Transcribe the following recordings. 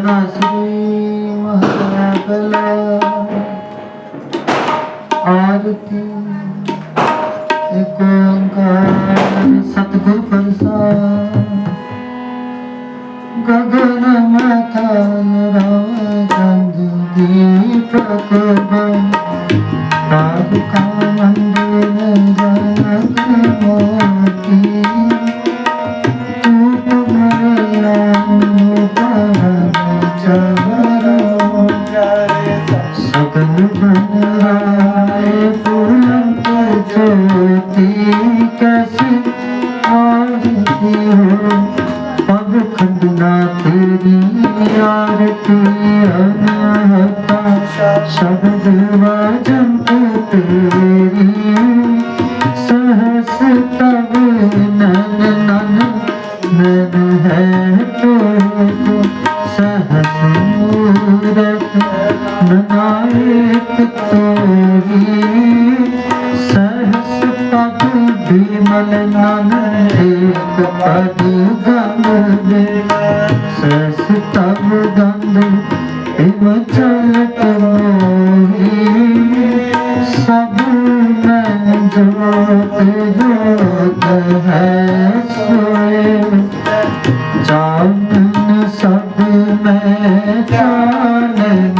ਸਦਾ ਤਬ ਗੰਧ ਇਮ ਚਲਤ ਮੋਹੀ ਸਭ ਮੈਂ ਸਭ ਮੈਂ ਚਾਨਨ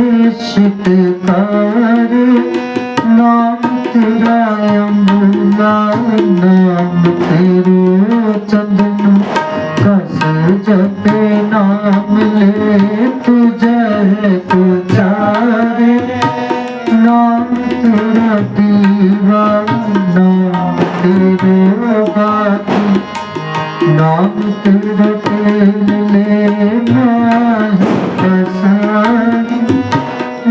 ਨਿਸ਼ਿਤ ਕਰ ਨਾਮ ਤੇਰਾ ਅੰਬੁਲਾ ਨਾਮ ਤੇਰੋ ਚੰਦਨ ਕਸ ਜਪੇ ਨਾਮ ਲੈ ਤੁਝੇ ਤੁਝਾਰੇ ਨਾਮ ਤੇਰਾ ਦੀਵਾ ਨਾਮ ਤੇਰੇ ਬਾਤੀ ਨਾਮ ਤੇਰਾ ਤੇਲ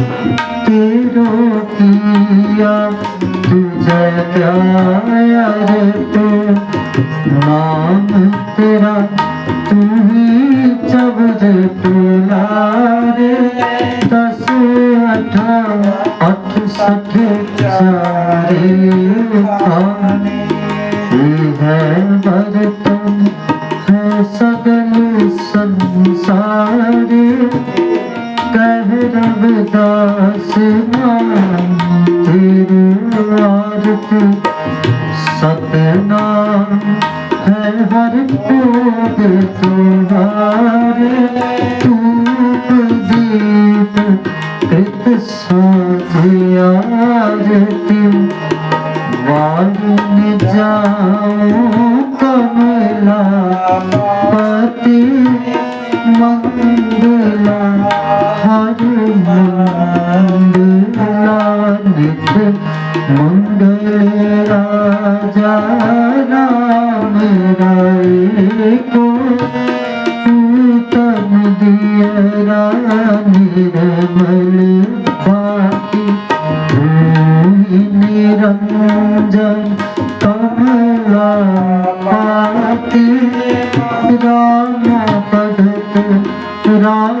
ਪਸਾਰੀ ਨਾਮ ਤੇਰੇ ਕੀ ਜੋਤ ਲਗਾਏ ਮੁਝੇ ਆਜੋ ਪਵਨ ਸਗਨਾਰ ਨਾਮ ਤੇਰੋ ਤਾਗਾ ਨਾਮ ਖੁਦ ਮਾਨ ਪਾਰੇ ਅਠਾਰ ਸਗਲ ਜੁਠਾਰ ਤੇਰੋ ਕਹਿ ਰਵਿਦਾਸ ਨਾਮ, ਤੇਰੇ ਸਤਨਾਮ ਹੈ ਹਰ ਕੋਟ ਤੁਹਾਰੇ ਤੂਪ ਦੀਪ ਕ੍ਰਿਤ ਸਾਧਿਆ ਰਤੀ। ਵਾਰਨ ਜਾਉ ਕਮਲਾ, ਪਤੀ ਮੰਗਲਾ मङ्गलराजो दियरा निरमय पति निर जन तभरा पतिम पगत राम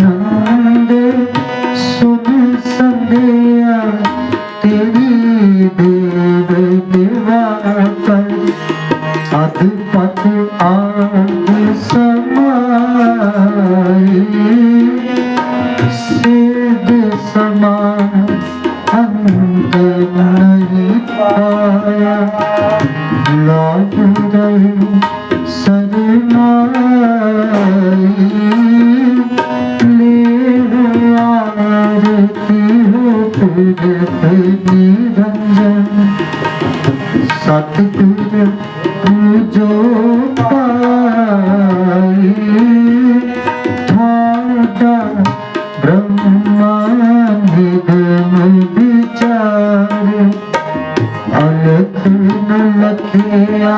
ਅਲਖ ਨ ਲਖਿਆ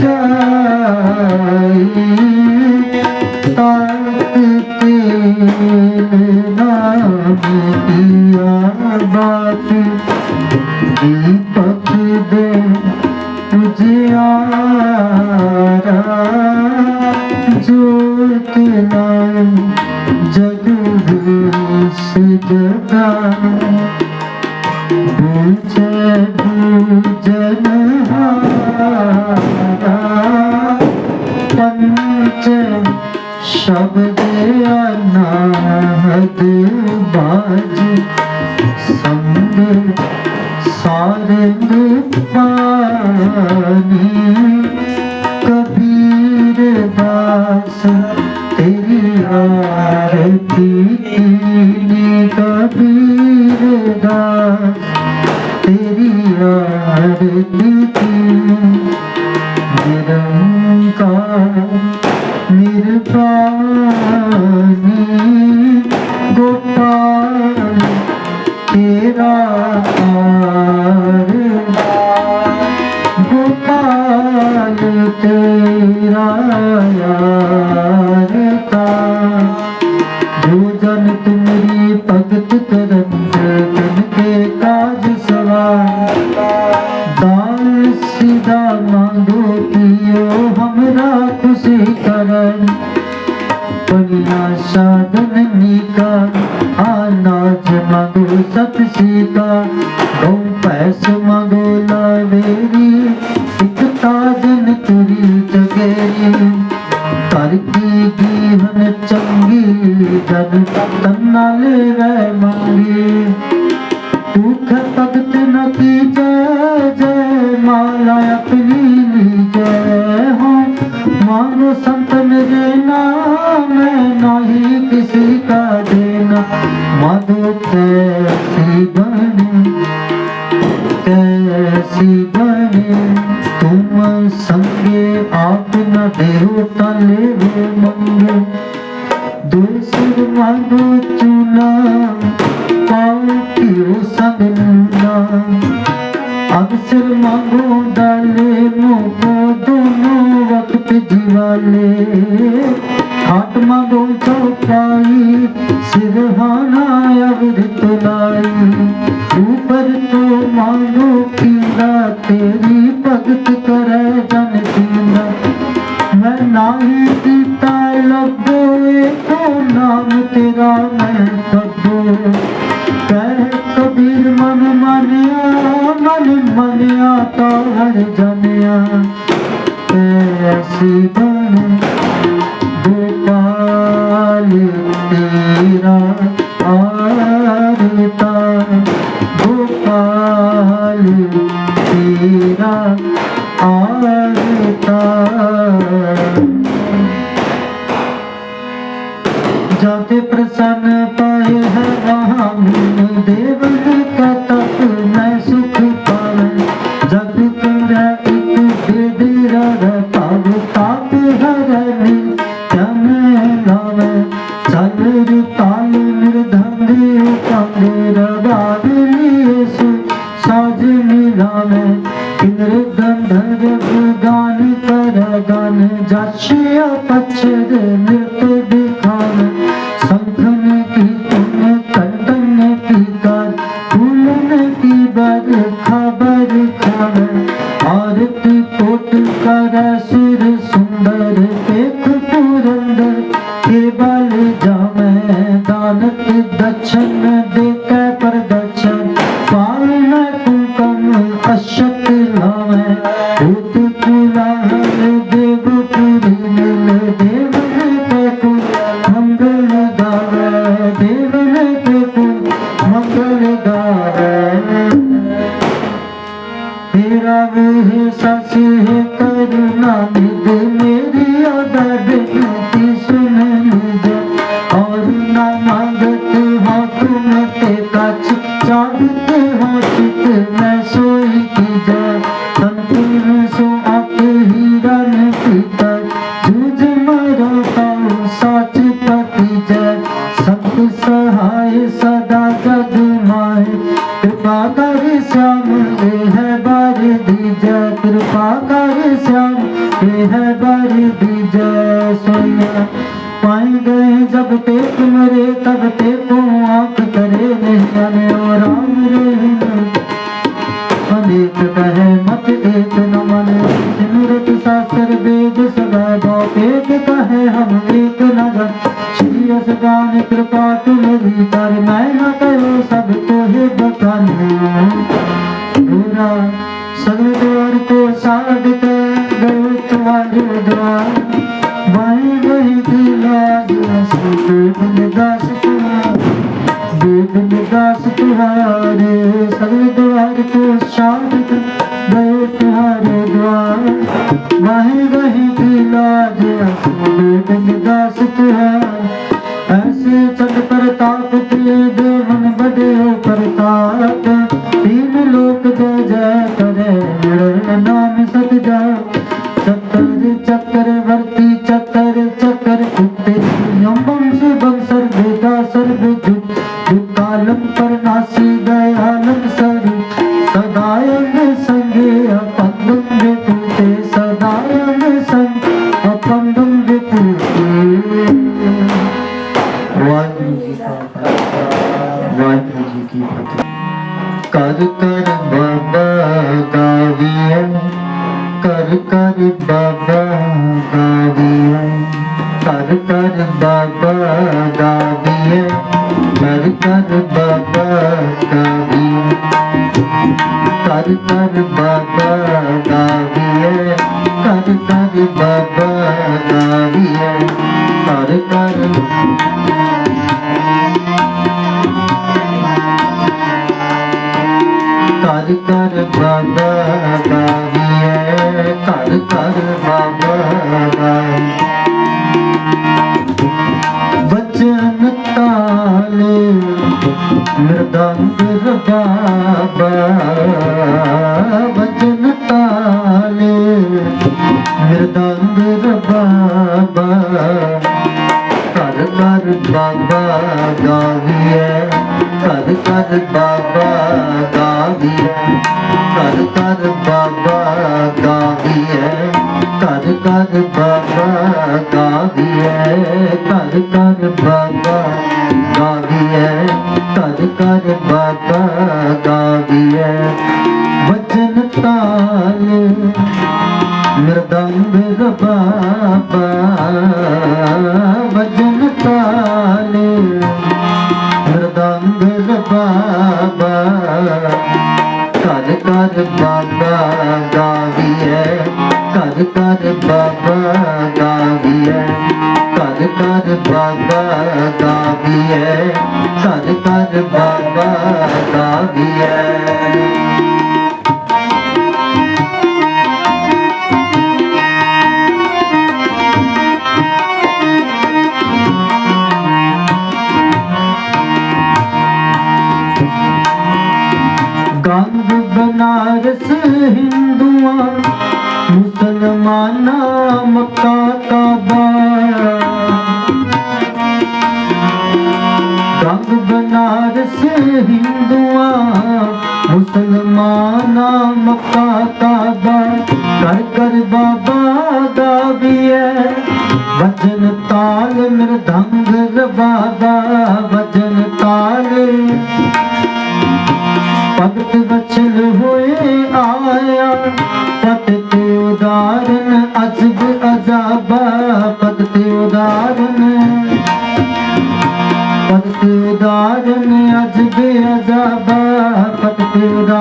ਜਾਈ ਤਾਤ ਤੇਲ ਨਾਮ ਕੀਆ ਬਾਤ ਦੀਪਕ ਦੇ ਉਜਿਆਰਾ ਜੋਤ ਲਾਇ ਜਗ ਸਜਦਾ ਬੂਝੇ ਸ਼ਬਦ ਅਨਾਹਦ ਬਾਜ ਸੰਗ ਸਾਰੰਗ ਪਾਣੀ ਕਬੀਰ ਦਾਸ ਤੇਰੀ ਆਰਤੀ ਕੀਨੀ ਕਬੀਰ ਦਾਸ ਆਰਤੀ ਕੀਨੀ पंडत सीता गौ पैस मगो लावेरी एक ताजन तुरी जगेरी तरकी की हन चंगी जन तन्ना ले रे मंगी दुख भगत न की जय जय माला मांगो संत में देना मैं नहीं किसी का देना मधु कैसी बने कैसी बने तुम संगे आप न देहो तले रे मंगे दूसर मांगो चूना पाओ की संग ਸੰਗਨਾ ਅਕਸਰ ਮੰਗੋ ਡਾਲੇ ਮੋਕੋ ਦੋਨੋਂ ਵਕਤ ਜਿਵਾਲੇ। ਹਾਟ ਮੰਗੋ ਚੌਪਾਈ ਸਿਰਹਾਨਾ ਅਵਰਿਤ ਲਾਈ ਉਪਰ ਤੋਂ ਮੰਗੋ ਕੀਰਾ ਤੇਰੀ ਭਗਤ ਕਰੈ ਜਨ ਕੀਨਾ ਮੈਂ ਨਾਹੀ ਕੀਤਾ ਲੱਭੋ, ਏਕੋ ਨਾਮ ਤੇਰਾ ਮੈਂ ਸਭੋ। ਕਹਿ ਕਬੀਰ ਮਨ ਮਾਨਿਆ ਮਨ ਮੰਨਿਆ ਤਾਂ ਹਰ ਜਨਿਆ ਐਸੀ ਬਣ ਚੱਲ ਤਾਲ ਨਿਰਧੰਗ ਕੰਗੇ ਰਵਾਦ Thank you. ਮੇਰਾ ਸਗਲੇ ਤੇ ਸਾਡ ਤੇ ਗਏ ਤੁਹਾਡੇ ਦਵਾਰ ਬਾਈ ਗਈ ਦੀ ਲਾਜ ਸੁਣ ਬਿਨ ਦਾਸ ਤੁਹਾ ਦੇ ਬਿਨ ਦਾਸ ਤੁਹਾਰੇ ਸਗਲੇ ਦਵਾਰ ਤੇ ਸਾਡ ਤੇ ਗਏ ਤੁਹਾਡੇ ਦਵਾਰ ਬਾਈ ਗਈ ਦੀ ਲਾਜ ਸੁਣ ਬਿਨ ਦਾਸ ਤੁਹਾਰੇ ਸੇ ਚੰਦ ਪ੍ਰਤਾਪ ਤੇ ਦੇਵਨ ਬੜਿਓ ਪ੍ਰਤਾਪ ਤੀਨ ਲੋਕ ਦੇ ਜੈ ਕਰੇ ਮਿਲਨ ਨਾਮ ਸਤਿ ਜਾ। ਚੱਕਰ ਚੱਕਰ ਵਰਤੀ ਚੱਕਰ ਵਾਹਿਗੁਰੂ ਜੀ ਕਾ ਖਾਲਸਾ ਵਾਹਿਗੁਰੂ ਜੀ ਕੀ ਫਤਿਹ ਕਰ ਕਰ ਬਾਬਾ ਗਾਵੀਐ ਕਰ ਕਰ ਬਾਬਾ ਗਾਵੀਐ ਕਰ ਕਰ ਬਾਬਾ ਗਾਵੀਐ ਕਰ ਕਰ ਬਾਬਾ ਗਾਵੀਐ ਕਰ ਕਰ ਬਾਬਾ ਗਾਵੀਐ ਕਰ ਕਰ ਬਾਬਾ ਗਾਵੀਐ ਕਰ ਕਰ ਬਾਬਾ ਵਚਨ ਤਾਲੇ ਮਰਦੰਗ ਰਬਾਬਾ। ਵਚਨ ਤਾਲੇ ਮਰਦੰਗ ਰਬਾਬਾ। ਕਰ ਕਰ ਬਾਬਾ ਗਾਵੀਐ ਕਰ ਕਰ ਬਾਬਾ ਗਾਵੀਐ ਕਰ ਕਰ ਬਾਬਾ ਗਾਵੀਐ ਕਰ ਕਰ ਬਾਬਾ ਗਾਵੀਐ ਕਰ ਕਰ ਬਾਬਾ ਗਾਵੀਐ ਕਰ ਕਰ ਬਾਬਾ ਗਾਵੀਐ ਵਚਨ ਤਾਲ ਮਰਦੰਗ ਰਬਾਬਾ। ਮਰਦੰਗ ਰਬਾਬਾ ਕਰ ਕਰ ਬਾਬਾ ਗਾਵੀਐ ਕਰ ਕਰ ਬਾਬਾ ਗਾਵੀਐ ਕਰ ਕਰ ਬਾਬਾ ਗਾਵੀਐ ਕਰ ਕਰ ਬਾਬਾ ਗਾਵੀਐ। पतीदा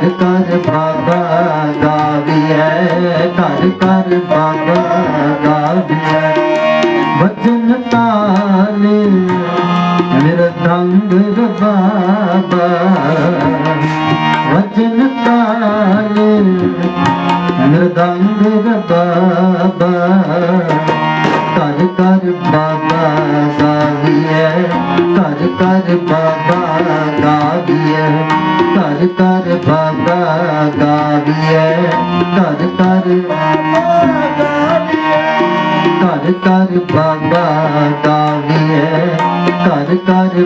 ਘਰ ਕਰ ਬਾਬਾ ਗਾਵੀਐ ਘਰ ਘਰ ਬਾਬਾ ਗਾਵੀਐ। ਵਜਨ ਤਾਲੇ ਮਿਰਦੰਗ ਬਾਬਾ। ਵਜਨ ਤਾਲੇ ਮਿਰਦੰਗ ਬਾਬਾ। ਘਰ ਘਰ ਬਾਬਾ ਗਾਵੀਐ ਘਰ ਘਰ ਬਾਬਾ ਗਾਵੀਐ ਕਰ ਕਰ ਘਰ ਕਰ ਬਾਬਾ ਗਾਵੀਐ ਕਰ ਕਰ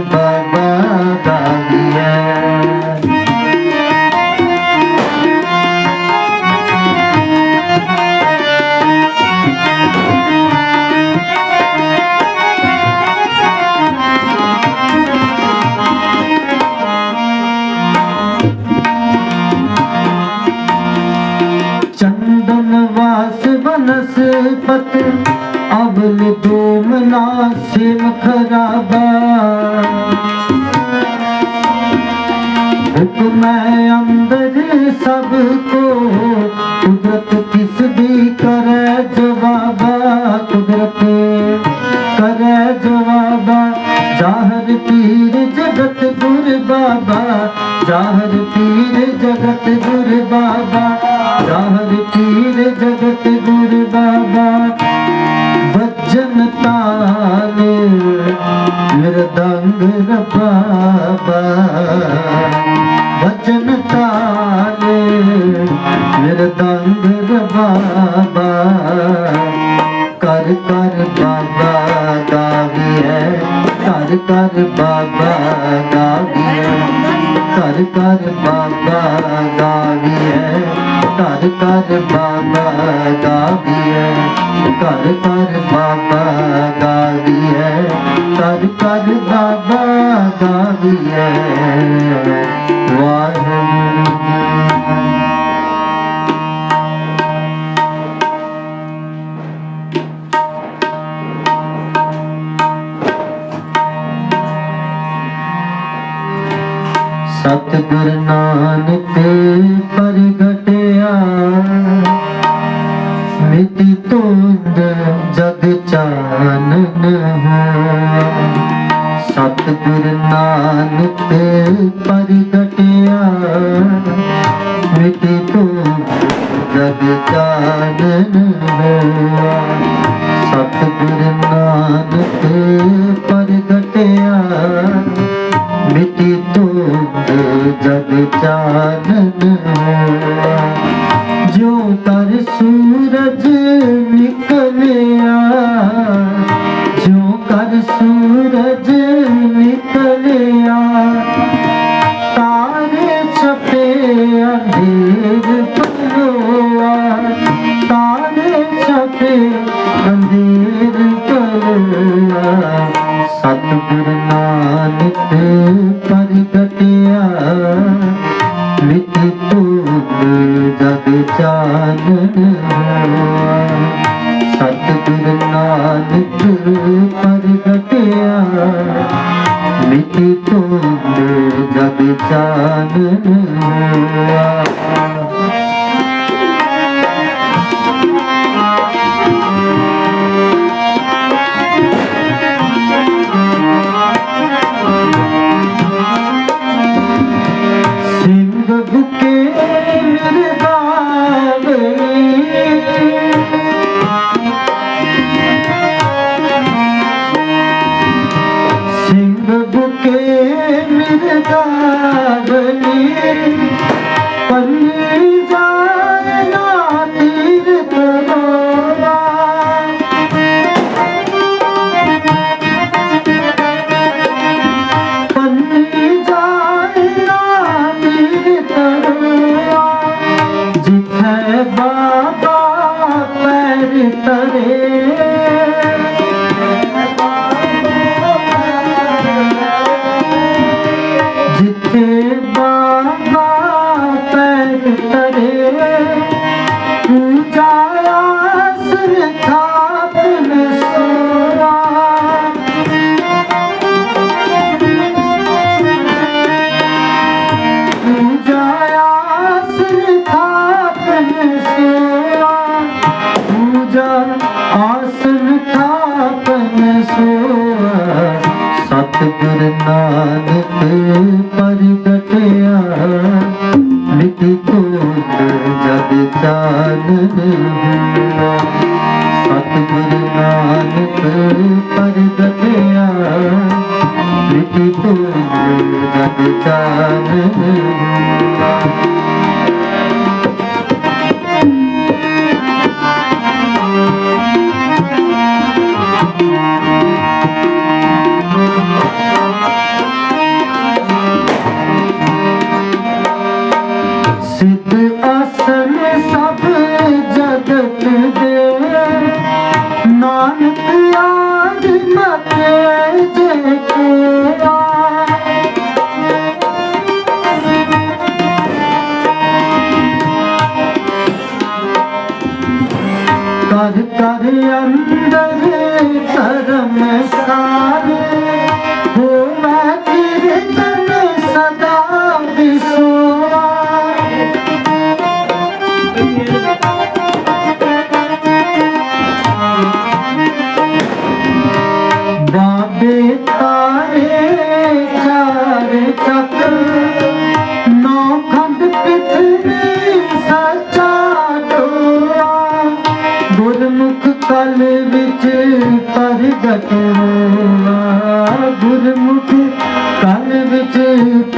हुक्म है अंदर सबको कुदरत किस भी करे जवाबा कुदरत करे जवाबा जाहर पीर जगत गुर बाबा जाहर पीर जगत गुर बाबा जाहर पीर जगत गुर बाबा वजन ताल मृदंग रबाबा ਕਰ ਬਾਬਾ ਗਾਵੀਐ ਕਰ ਕਰ ਬਾਬਾ ਗਾਵੀਐ ਕਰ ਕਰ ਬਾਬਾ ਗਾਵੀਐ ਕਰ ਕਰ ਬਾਬਾ ਗਾਵੀਐ ਕਰ ਕਰ ਬਾਬਾ ਗਾਵੀਐ ਕਰ ਕਰ ਬਾਬਾ ਗਾਵੀਐ ਵਾਹ।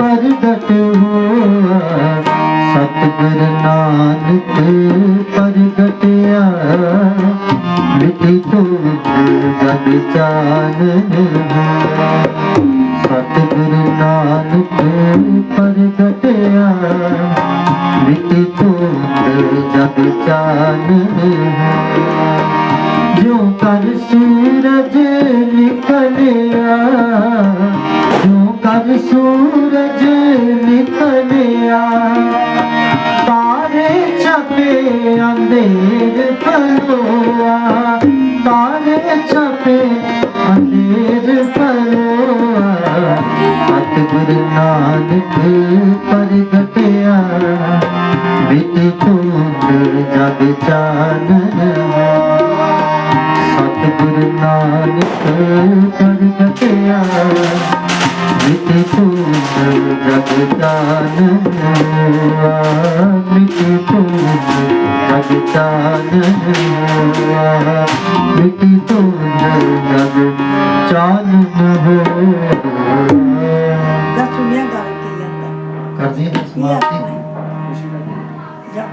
ਪ੍ਰਗਟ ਹੋਆ ਸਤਿਗੁਰ ਨਾਨਕ ਪ੍ਰਗਟਿਆ ਮਿਟੀ ਤੋਟ ਜਗ ਚਾਨਨ ਹੋਆ ਸਤਿਗੁਰ ਨਾਨਕ ਪ੍ਰਗਟਿਆ ਮਿਟੀ ਤੋਟ ਜਗ ਚਾਨਨ ਹੋਆ ਜੋ ਕਰ ਸੂਰਜ ਨਿਕਲਿਆ ਸੂਰਜ ਨਿਕਲਿਆ। ਤਾਰੇ ਛਪੇ ਅੰਧੇਰ ਫਲੋਆ ਤਾਰੇ ਛਪੇ ਅੰਧੇਰ ਫਲੋਆ ਸਤਿਗੁਰ ਨਾਨਕ ਪ੍ਰਗਟਿਆ। ਬਿਤੀ ਤੁੰਦ ਜਗ ਚਾਨਣ ਸਤਿਗੁਰ ਨਾਨਕ ਪ੍ਰਗਟਿਆ। ਮਿਟੀ ਤੁੰਦ ਜਗ ਚਾਨਣ ਮਿਟੀ ਤੁੰਦ ਜਗ ਚਾਨਣ ਮਿਟੀ ਤੁੰਦ ਜਗ ਚਾਨਣ ਹੋ ਦੱਸ ਸੁਣਿਆ ਗੱਲ ਕੀ ਜਾਂਦਾ ਕਰਦੀ ਸਮਾਪਤੀ ਹੈ? ਜਾ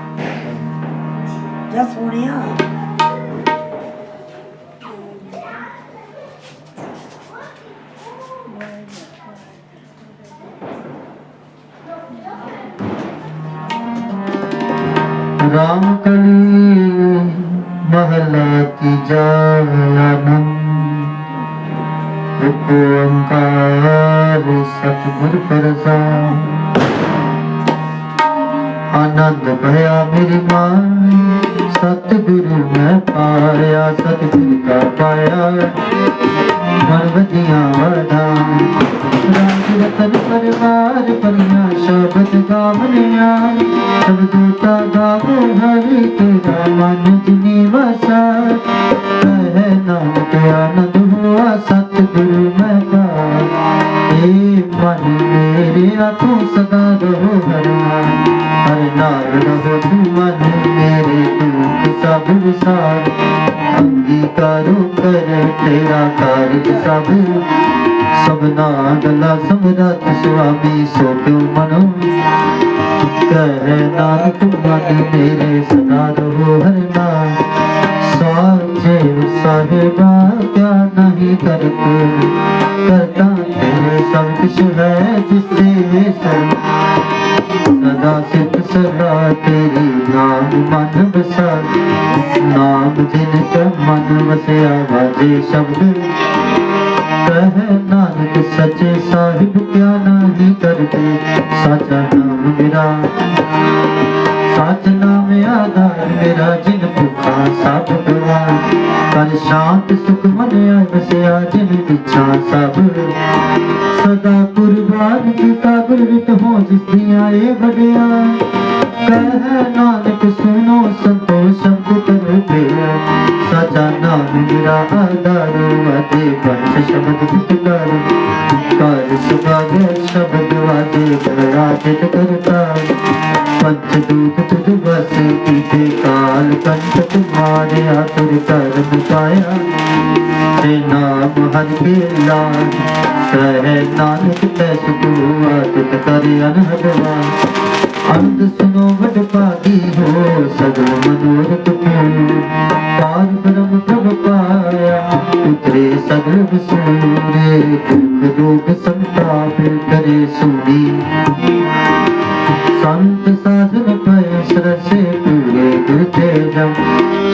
ਰਾਮ ਕਲੀ ਮਹਲਾ ਤੀਜਾ ਆਨੰਦ ਇੱਕ ਓੰਕਾਰ ਸਤਿਗੁਰ ਪ੍ਰਸਾਦ ਆਨੰਦ ਭਇਆ ਮੇਰੀ ਮਾਂ, ਸਤਿਗੁਰੂ ਮੈਂ ਪਾਇਆ, ਸਤਿਗੁਰ ਕਾ ਪਾਇਆ। ਮਰਵ ਦੀਆਂ ਵਰਦਾਂ ਰਾਜ ਰਤਨ ਪਰਵਾਰ ਪਰੀਆਂ ਸ਼ਬਦ ਗਾਵਨੀਆਂ ਸਭ ਦੂਤਾ ਗਾਵੇ ਹਰੀ ਤੇਰਾ ਮਨ ਜਿਨੀ ਵਸਾ ਕਹੇ ਨਾਮ ਤੇ ਆਨੰਦ ਹੋਆ ਸਤ ਗੁਰੂ ਮੈਂ ਕਾ ਏ ਮਨ ਮੇਰਾ ਤੂੰ ਸਦਾ ਰਹੋ ਹਰਨਾ ਹਰ ਨਾਮ ਰਹੋ ਤੂੰ ਮਨ ਮੇਰੇ ਤੂੰ ਸਭ ਵਿਸਾਰ अंगीकारो कर तेरा कार्य सब। सबना गला समरथ स्वामी सो क्यों मनो? कर नानक मन मेरे सदा रहो हरना साचे साहेबा क्या नहीं करते? करता तेरे सब कुछ है जिससे सर्व ਸਦਾ ਸਿੱਧ ਸਦਾ ਤੇਰੀ ਨਾਮ ਮਨ ਬਸਾ ਨਾਮ ਜਿਨ ਕਾ ਮਨ ਵਸਿਆ ਵਾਜੇ ਸ਼ਬਦ ਕਹੇ ਨਾਨਕ ਸੱਚੇ ਸਾਹਿਬ, ਕਿਆ ਨਹੀਂ ਕਰਤੇ ਸਾਚਾ ਨਾਮ ਮੇਰਾ, ਸਚ ਨਾਮ ਆਧਾਰ ਮੇਰਾ, ਜਿਨ ਭੁਖਾ ਸਭ ਦੁਆ ਕਰ ਸ਼ਾਂਤ ਸੁਖ ਮਨ ਆਇ ਵਸਿਆ, ਜਿਨ ਇੱਛਾ ਸਭ ਸਦਾ ਕੁਰਬਾਨ ਕੀਤਾ ਗੁਰ ਹੋ ਜਿਸ ਦੀਆਂ ਇਹ ਵਡਿਆ। ਕਹਿ ਨਾਨਕ ਸੁਨੋ ਸੰਤੋਖ ਸ਼ਬਦ ਕਰੋ ਪਿਆ ਨਾਮ ਮੇਰਾ ਆਧਾਰ ਵਾਜੇ ਪੰਜ ਸ਼ਬਦ ਵਿਟ ਕਰ ਸੁਭਾਗੇ ਸ਼ਬਦ ਵਾਜੇ ਕਰਾ ਜਿਤ ਕਰਤਾ। ਪੰਚ ਦੂਤ ਤੁਧ ਵਸ ਕੀਤੇ, ਕਾਲ ਕੰਠ ਤੁਮਾਰਿਆ ਤੁਰ ਕਰਮ ਪਾਇਆ। ਤੇ ਨਾਮ ਹਰ ਕੇ ਲਾਜ ਰਹਿ ਨਾਨਕ ਤੈ ਸੁਖੂ ਆਦਿਤ ਕਰ ਅਨਹਦਵਾ ਅੰਧ ਸੁਨੋ ਵਡ ਭਾਗੀ ਹੋ ਸਗਲ ਮਨੋਰਥ ਪੂਰ ਪਾਰ ਬ੍ਰਹਮ ਪ੍ਰਭ ਪਾਇਆ, ਉਤਰੇ ਸਗਲ ਵਿਸੂਰੇ। ਦੁਖ ਰੋਗ ਸੰਤਾਪ ਕਰੇ ਸੂਰੀ। ਸੰਤ ਸਾਧਨ ਪਏ ਸਰਸੇ ਪੂਰੇ ਗੁਰ ਤੇ ਜਮ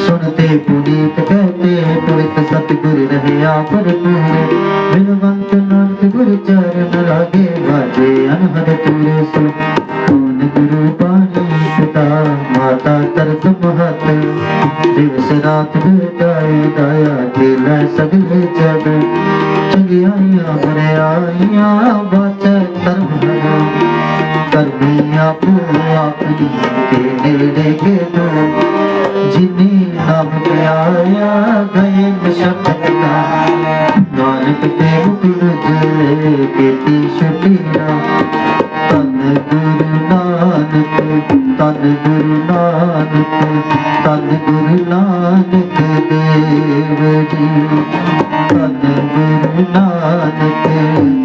ਸੁਨਤੇ ਪੁਨੀਤ ਕਹਤੇ ਪੁਰਿਤ ਸਤਿਗੁਰ ਰਹਿਆ ਭਰਪੂਰ ਬਿਨਵੰਤ ਨਾਨਕ ਗੁਰ ਚਰਨ ਲਾਗੇ ਵਾਜੇ ਅਨਹਦ ਤੂਰੇ ਸੋ ਕੌਣ ਗੁਰੂ ਪਾਣੀ ਪਿਤਾ ਮਾਤਾ ਤਰਤ ਮਹਤ। ਦਿਵਸ ਰਾਤ ਬਿਤਾਈ ਦਇਆ ਦੇ ਲੈ ਸਗਲੇ ਜਗ। ਚੰਗਿਆਈਆਂ ਬਰਿਆਈਆਂ ਬਾਚੈ ਧਰਮ ਹਰਾ। ਆਪੋ ਆਪਣੀ ਤੇ ਨੇੜੇ ਕੇ ਦੋ ਜਿਨੀ ਨਾਮ ਪਿਆਇਆ ਗਏ ਮਸ਼ਕਤ ਦਾ ਤਨ ਗੁਰੂ ਨਾਨਕ, ਤਨ ਗੁਰੂ ਨਾਨਕ, ਤਨ ਗੁਰੂ ਨਾਨਕ ਦੇਵ ਜੀ ਤਨ ਗੁਰੂ ਨਾਨਕ,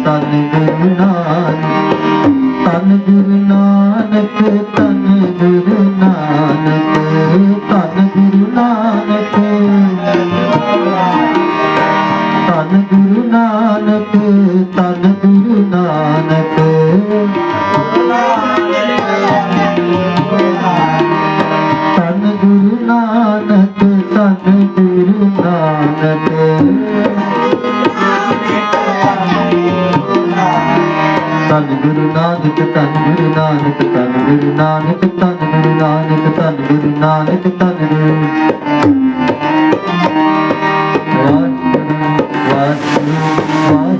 ਤਨ ਗੁਰੂ ਨਾਨਕ, ਤਨ ਗੁਰੂ ਨਾਨਕ, ਤਨ ਗੁਰੂ ਨਾਨਕ ਤਨ ਗੁਰੂ ਨਾਨਕ ਤਨ ਗੁਰੂ ਨਾਨਕ ਤਨ ਗੁਰੂ ਨਾਨਕ ਤਨ ਗੁਰੂ ਨਾਨਕ ਤਨ ਗੁਰੂ ਨਾਨਕ ਤਨ ਗੁਰੂ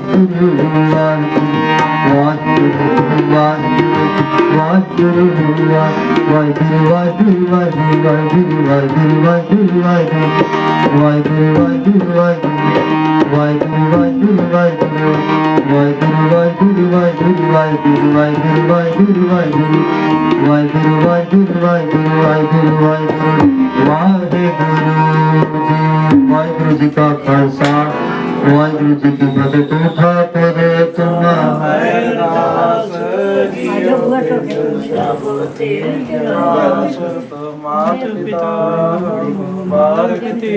ਵਾਹਿਗੁਰੂ ਵਾਹਿਗੁਰੂ ਵਾਹਿਗੁਰੂ ਵਾਹਿਗੁਰੂ ਵਾਹਿਗੁਰੂ ਵਾਹਿਗੁਰੂ ਵਾਹਿਗੁਰੂ ਵਾਹਿਗੁਰੂ ਵਾਹਿਗੁਰੂ ਵਾਹਿਗੁਰੂ ਵਾਹਿਗੁਰੂ ਵਾਹਿਗੁਰੂ ਵਾਹਿਗੁਰੂ ਵਾਹਿਗੁਰੂ ਵਾਹਿਗੁਰੂ ਵਾਹਿਗੁਰੂ ਵਾਹਿਗੁਰੂ ਵਾਹਿਗੁਰੂ ਵਾਹਿਗੁਰੂ ਵਾਹਿਗੁਰੂ ਵਾਹਿਗੁਰੂ ਵਾਹਿਗੁਰੂ ਵਾਹਿਗੁਰੂ ਵਾਹਿਗੁਰੂ ਜੀ ਵਾਹਿਗੁਰੂ ਜੀ ਕਾ ਖਾਲਸਾ ਵਾਹਿਗੁਰੂ ਜੀ ਕੀ ਫਤਿਹ। ਤੁਠਾ ਪਰੇ ਤੁਮਾ ਆਜੋ ਬੁਆ ਟੋਕੇ ਮਾਤ ਪਿਤਾ ਬਾਲਕ ਤੇ